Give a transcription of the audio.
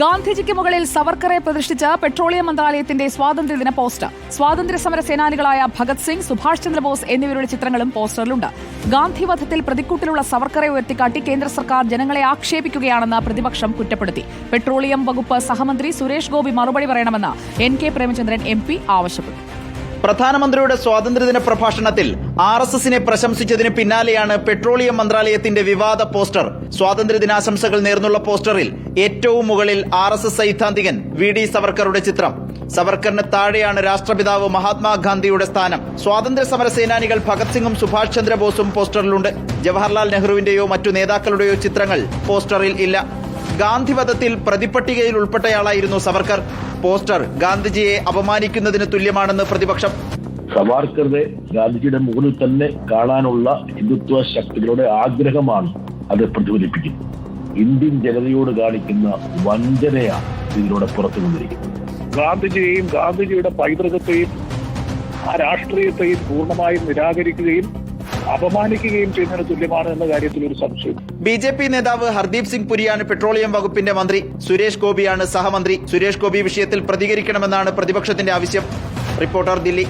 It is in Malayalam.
ഗാന്ധിജിക്ക് മുകളിൽ സവർക്കറെ പ്രതിഷ്ഠിച്ച് പെട്രോളിയം മന്ത്രാലയത്തിന്റെ സ്വാതന്ത്ര്യദിന പോസ്റ്റർ. സ്വാതന്ത്ര്യ സമര സേനാനികളായ ഭഗത് സിംഗ് സുഭാഷ് ചന്ദ്രബോസ് എന്നിവരുടെ ചിത്രങ്ങളും പോസ്റ്ററിലുണ്ട്. ഗാന്ധി വധത്തിൽ പ്രതിക്കൂട്ടിലുള്ള സവർക്കറെ ഉയർത്തിക്കാട്ടി കേന്ദ്ര സർക്കാർ ജനങ്ങളെ ആക്ഷേപിക്കുകയാണെന്ന് പ്രതിപക്ഷം കുറ്റപ്പെടുത്തി. പെട്രോളിയം വകുപ്പ് സഹമന്ത്രി സുരേഷ് ഗോപി മറുപടി പറയണമെന്ന് എൻ കെ പ്രേമചന്ദ്രൻ എം ആവശ്യപ്പെട്ടു. പ്രധാനമന്ത്രിയുടെ സ്വാതന്ത്ര്യദിന പ്രഭാഷണത്തിൽ ആർ എസ് എസിനെ പ്രശംസിച്ചതിന് പിന്നാലെയാണ് പെട്രോളിയം മന്ത്രാലയത്തിന്റെ വിവാദ പോസ്റ്റർ. സ്വാതന്ത്ര്യദിനാശംസകൾ നേർന്നുള്ള പോസ്റ്ററിൽ ഏറ്റവും മുകളിൽ ആർ എസ് എസ് സൈദ്ധാന്തികൻ വി ഡി സവർക്കറുടെ ചിത്രം. സവർക്കറിന് താഴെയാണ് രാഷ്ട്രപിതാവ് മഹാത്മാഗാന്ധിയുടെ സ്ഥാനം. സ്വാതന്ത്ര്യ സമര സേനാനികൾ ഭഗത് സിംഗും സുഭാഷ് ചന്ദ്രബോസും പോസ്റ്ററിലുണ്ട്. ജവഹർലാൽ നെഹ്റുവിന്റെയോ മറ്റു നേതാക്കളുടെയോ ചിത്രങ്ങൾ പോസ്റ്ററിൽ ഇല്ല. ഗാന്ധിവധത്തിൽ പ്രതിപട്ടികയിൽ ഉൾപ്പെട്ടയാളായിരുന്നു സവർക്കർ. പോസ്റ്റർ ഗാന്ധിജിയെ അപമാനിക്കുന്നതിന് തുല്യമാണെന്ന് പ്രതിപക്ഷം. സവാർക്കറുടെ ഗാന്ധിജിയുടെ മുകളിൽ തന്നെ കാണാനുള്ള ഹിന്ദുത്വ ശക്തികളുടെ ആഗ്രഹമാണ് അത് പ്രതിഫലിപ്പിക്കുന്നത്. ഇന്ത്യൻ ജനതയോട് കാണിക്കുന്ന വഞ്ചനയാണ് ഇതിലൂടെ പുറത്തു വന്നിരിക്കുന്നത്. ഗാന്ധിജിയെയും ഗാന്ധിജിയുടെ പൈതൃകത്തെയും ആ രാഷ്ട്രീയത്തെയും പൂർണമായും നിരാകരിക്കുകയും അപമാനിക്കുകയും ചെയ്യുന്നതിന് തുല്യമാണ് എന്ന കാര്യത്തിൽ ഒരു സംശയം. ബി ജെ പി നേതാവ് ഹർദീപ് സിംഗ് പുരിയാണ് പെട്രോളിയം വകുപ്പിന്റെ മന്ത്രി. സുരേഷ് ഗോപിയാണ് സഹമന്ത്രി. സുരേഷ് ഗോപി വിഷയത്തിൽ പ്രതികരിക്കണമെന്നാണ് പ്രതിപക്ഷത്തിന്റെ ആവശ്യം. റിപ്പോർട്ടർ ദില്ലി.